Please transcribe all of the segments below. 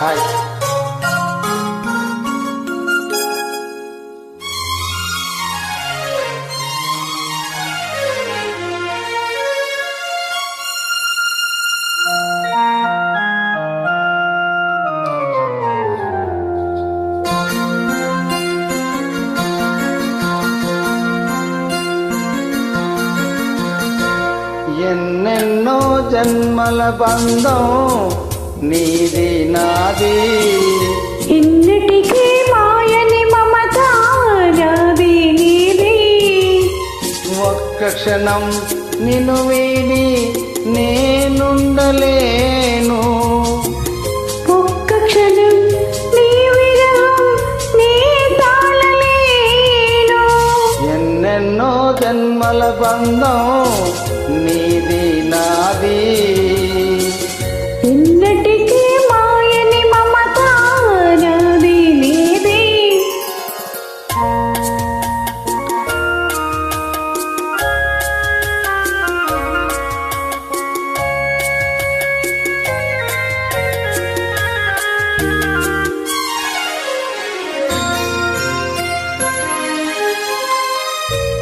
Hi ఎన్నెన్నో జన్మల బంధం నీది నాది. ఎన్నటికీ మాయని మమత నాది నీది. ఒక్క క్షణం నిన్ను వీడి నేనుండలేను. ఒక్క క్షణం నీ విరహం నీ తాళలేను. ఎన్నెన్నో జన్మల బంధం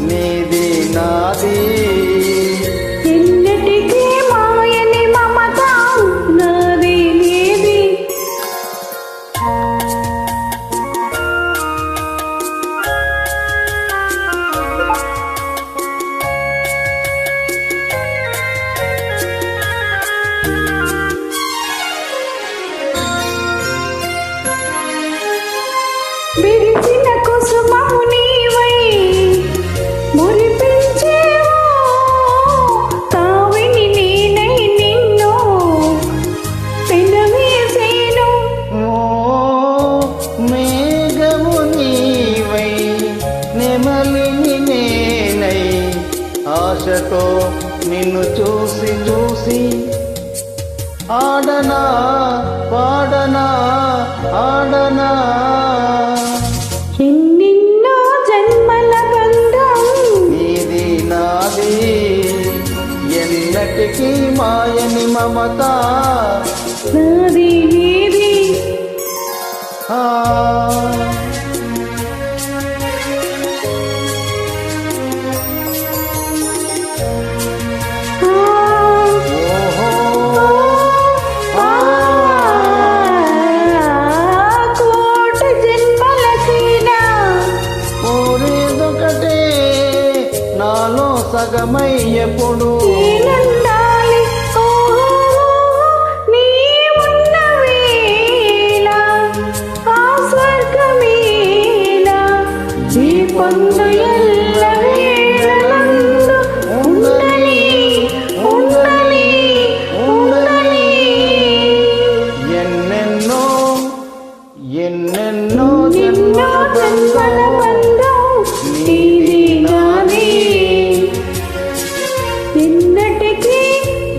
నీది నాది. ఆశతో నిన్ను చూసి చూసి ఆడనా పాడనా ఆడనా. ఎన్నెన్నో జన్మల బంధం నీది నాది ఎన్నటికీ మాయని మమత. నాది. ఆ, సగమై ఎప్పుడు పొందు ఎల్ల వేళలందు ఉండని ఉండని ఉండని ఎన్నెన్నో ఎన్నెన్నో నిన్నో జన్మల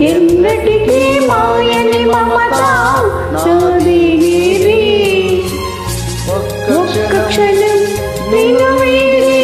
ఎన్నటికీ మాయని మమత నాది నీది ఒక్క క్షణం నిన్ను వీడి